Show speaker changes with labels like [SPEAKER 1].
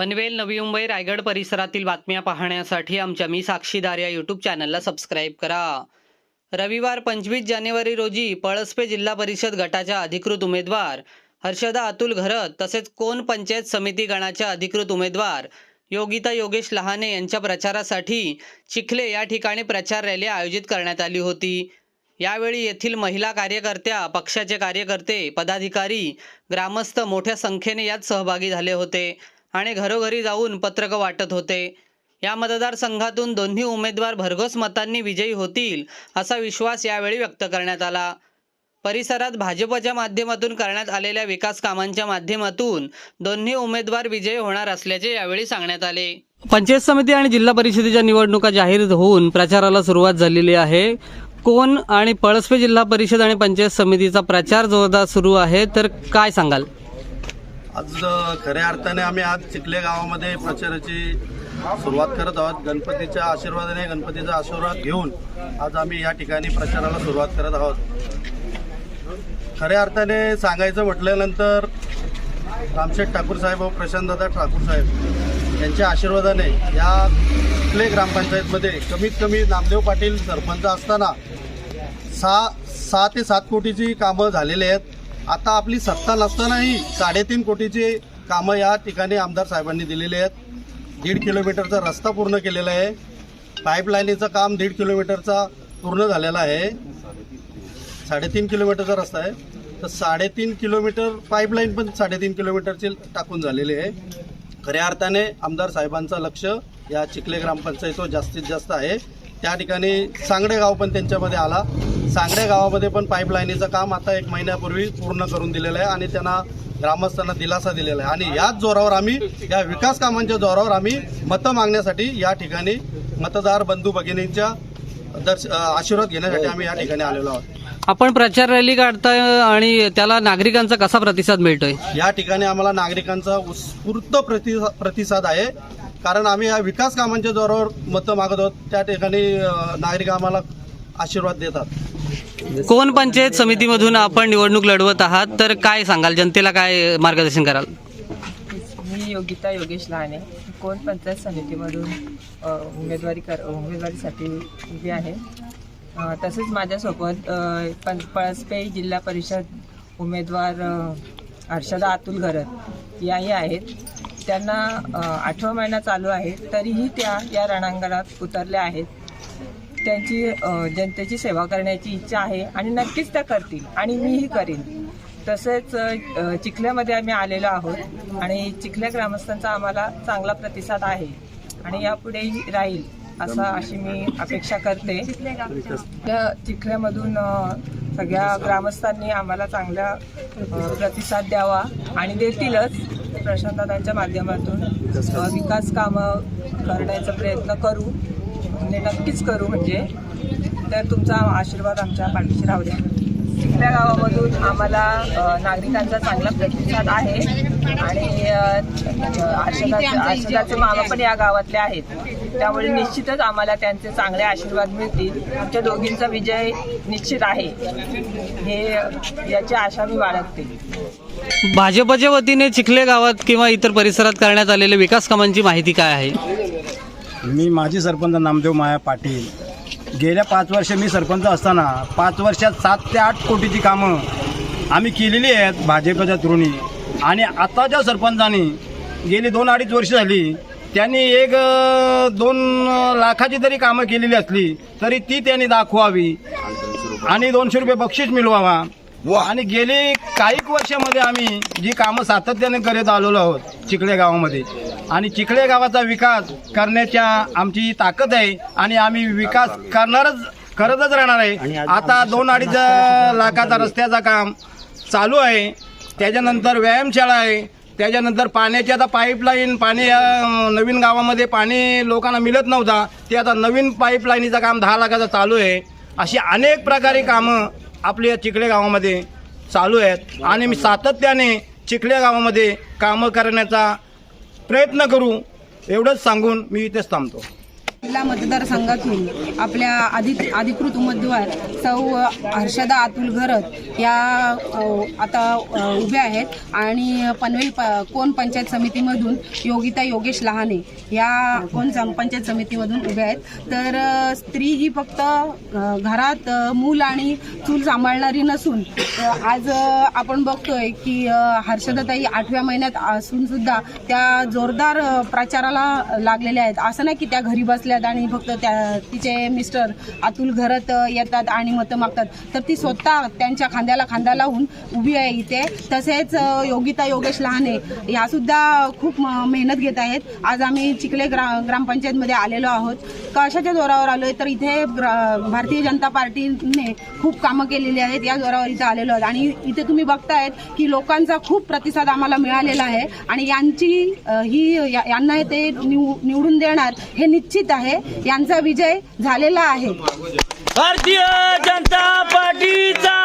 [SPEAKER 1] पनवेल नवी मुंबई रायगड परिसरातील बातम्या पाहण्यासाठी आमच्या मी साक्षीदार या यूट्यूब चॅनलला सबस्क्राईब करा. रविवार पंचवीस जानेवारी रोजी पळसपे जिल्हा परिषद गटाच्या अधिकृत उमेदवार हर्षदा अतुल घरत तसेच कोण पंचायत समिती गणाच्या अधिकृत उमेदवार योगिता योगेश लहाने यांच्या प्रचारासाठी चिखले या ठिकाणी प्रचार रॅली आयोजित करण्यात आली होती. यावेळी येथील महिला कार्यकर्त्या पक्षाचे कार्यकर्ते पदाधिकारी ग्रामस्थ मोठ्या संख्येने यात सहभागी झाले होते. आणि घरोघरी जाऊन पत्रकं वाटत होते. या मतदारसंघातून दोन्ही उमेदवार भरघोस मतांनी विजयी होतील असा विश्वास यावेळी व्यक्त करण्यात आला. परिसरात भाजपच्या माध्यमातून करण्यात आलेल्या विकास कामांच्या माध्यमातून दोन्ही उमेदवार विजयी होणार असल्याचे यावेळी सांगण्यात आले. पंचायत समिती आणि जिल्हा परिषदेच्या निवडणुका जाहीर होऊन प्रचाराला सुरुवात झालेली आहे. कोण आणि पळसपे जिल्हा परिषद आणि पंचायत समितीचा प्रचार जोरदार सुरू आहे तर काय सांगाल?
[SPEAKER 2] आज खऱ्या अर्थाने आम्ही आज चिखले गावामध्ये प्रचाराची सुरुवात करत आहोत. गणपतीच्या आशीर्वादाने गणपतीचा आशीर्वाद घेऊन आज आम्ही या ठिकाणी प्रचाराला सुरुवात करत आहोत. खऱ्या अर्थाने सांगायचं म्हटल्यानंतर रामशेठ ठाकूर साहेब व प्रशांतदादा ठाकूर साहेब यांच्या आशीर्वादाने या चिखले ग्रामपंचायतमध्ये कमीत कमी नामदेव पाटील सरपंच असताना सहा सहा ते सात कोटीची कामं झालेली आहेत. आता आपली सत्ता नसतानाही साडेतीन कोटीची कामं या ठिकाणी आमदार साहेबांनी दिलेली आहेत. दीड किलोमीटरचा रस्ता पूर्ण केलेला आहे. पाईपलाईनीचं काम दीड किलोमीटरचा पूर्ण झालेला आहे. साडेतीन किलोमीटरचा रस्ता आहे. तर साडेतीन किलोमीटर पाईपलाईन पण साडेतीन किलोमीटरची टाकून झालेली आहे. खऱ्या अर्थाने आमदार साहेबांचं लक्ष या चिखले ग्रामपंचायतीवर जास्तीत जास्त आहे. त्या ठिकाणी सांगडे गाव पण त्यांच्यामध्ये आला. सांगडे गावामध्ये पण पाईपलाईनीचं काम आता एक महिन्यापूर्वी पूर्ण करून दिलेलं आहे आणि त्यांना ग्रामस्थांना दिलासा दिलेला आहे. आणि याच जोरावर आम्ही या विकास कामांच्या जोरावर आम्ही मतं मागण्यासाठी या ठिकाणी मतदार बंधू भगिनींच्या दर्श आशीर्वाद घेण्यासाठी आम्ही या ठिकाणी आलेलो आहोत.
[SPEAKER 1] आपण प्रचार रॅली काढताय आणि त्याला नागरिकांचा कसा प्रतिसाद मिळतोय?
[SPEAKER 2] या ठिकाणी आम्हाला नागरिकांचा उत्स्फूर्त प्रति प्रतिसाद आहे. कारण आम्ही या विकास कामांच्या जोरावर मतं मागत आहोत. त्या ठिकाणी नागरिक आम्हाला आशीर्वाद देतात.
[SPEAKER 1] कोण पंचायत समितीमधून आपण निवडणूक लढवत आहात तर काय सांगाल? जनतेला काय मार्गदर्शन कराल?
[SPEAKER 3] मी योगिता योगेश लहाने. कोण पंचायत समितीमधून उमेदवारी कर उमेदवारीसाठी उभी आहे. तसेच माझ्यासोबत अ, पं पळसपे जिल्हा परिषद उमेदवार हर्षदा अतुल घरत. याही आहेत. त्यांना आठवा महिना चालू आहे तरीही त्या या रणांगणात उतरल्या आहेत. त्यांची जनतेची सेवा करण्याची इच्छा आहे आणि नक्कीच त्या करतील आणि मीही करीन. तसेच चिखल्यामध्ये आम्ही आलेलो आहोत आणि चिखल्या ग्रामस्थांचा आम्हाला चांगला प्रतिसाद आहे आणि यापुढेही राहील असं अशी मी अपेक्षा करते. त्या चिखल्यामधून सगळ्या ग्रामस्थांनी आम्हाला चांगला प्रतिसाद द्यावा आणि देतीलच. प्रशांतदांच्या माध्यमातून विकास कामं. करण्याचा प्रयत्न करू. म्हणजे नक्कीच करू म्हणजे. तर तुमचा आशीर्वाद आमच्या पाठीशी राहू द्या. चिखल्या गावामधून आम्हाला नागरिकांचा चांगला प्रतिसाद आहे. आणि आशीर्वाद आशीर्वादचे मामा पण या गावातले आहेत. त्यामुळे निश्चितच आम्हाला त्यांचे चांगले आशीर्वाद मिळतील. आमच्या दोघींचा विजय निश्चित आहे. हे याची आशा मी बाळगते.
[SPEAKER 1] भाजपच्या वतीने चिखले गावात किंवा इतर परिसरात करण्यात आलेल्या विकास कामांची माहिती काय आहे?
[SPEAKER 4] मी माजी सरपंच नामदेव माया पाटील. गेल्या पाच वर्ष मी सरपंच असताना पाच वर्षात सात ते आठ कोटीची कामं आम्ही केलेली आहेत भाजपच्या थ्रूनी. आणि आताच्या सरपंचांनी गेली दोन अडीच वर्ष झाली त्यांनी एक दोन लाखाची जरी कामं केलेली असली तरी ती त्यांनी दाखवावी. आणि दोनशे रुपये बक्षीस मिळवावा. आणि गेली काही वर्षामध्ये आम्ही जी कामं सातत्याने करत आलेलो आहोत चिखले गावामध्ये. आणि चिखले गावाचा विकास करण्याच्या आमची ताकद आहे आणि आम्ही विकास करणारच करतच राहणार आहे. आता दोन अडीच लाखाचा रस्त्याचा काम चालू आहे. त्याच्यानंतर व्यायामशाळा आहे. त्याच्यानंतर पाण्याची आता पाईपलाईन पाणी नवीन गावामध्ये पाणी लोकांना मिळत नव्हता. ते आता नवीन पाईपलाईनीचं काम दहा लाखाचं चालू आहे. अशी अनेक प्रकारे कामं आपल्या चिखले गावामध्ये चालू आहेत. आणि मी सातत्याने चिखले गावामध्ये कामं करण्याचा प्रयत्न करू एवढंच सांगून मी इथेच थांबतो.
[SPEAKER 5] जिल्हा मतदारसंघातून आपल्या अधिक अधिकृत उमेदवार सौ हर्षदा अतुल घरत या आता उभ्या आहेत. आणि पनवेल प कोण पंचायत समितीमधून? योगिता योगेश लहाने या कोण पंचायत समितीमधून उभ्या आहेत. तर स्त्री ही फक्त घरात मूल आणि चूल सांभाळणारी नसून आज आपण बघतोय की हर्षदाताई आठव्या महिन्यात असूनसुद्धा त्या जोरदार प्रचाराला लागलेल्या आहेत. असं नाही की त्या घरी बसल्या येतात आणि फक्त त्या तिचे मिस्टर अतुल घरत येतात आणि मतं मागतात. तर ती स्वतः त्यांच्या खांद्याला खांदा लावून उभी आहे इथे. तसेच योगिता योगेश लहाने ह्यासुद्धा खूप म- मेहनत घेत आहेत. आज आम्ही चिखले ग्रा ग्रामपंचायतमध्ये आलेलो आहोत. कशाच्या जोरावर आलोय. तर इथे भारतीय जनता पार्टीने खूप कामं केलेली आहेत. या जोरावर इथे आलेलो आहोत. आणि इथे तुम्ही बघतायत की लोकांचा खूप प्रतिसाद आम्हाला मिळालेला आहे. आणि यांची ही या- यांना ते निव- निवडून देणार हे निश्चित आहे. यांचा विजय झालेला आहे.
[SPEAKER 6] भारतीय जनता पार्टीचा!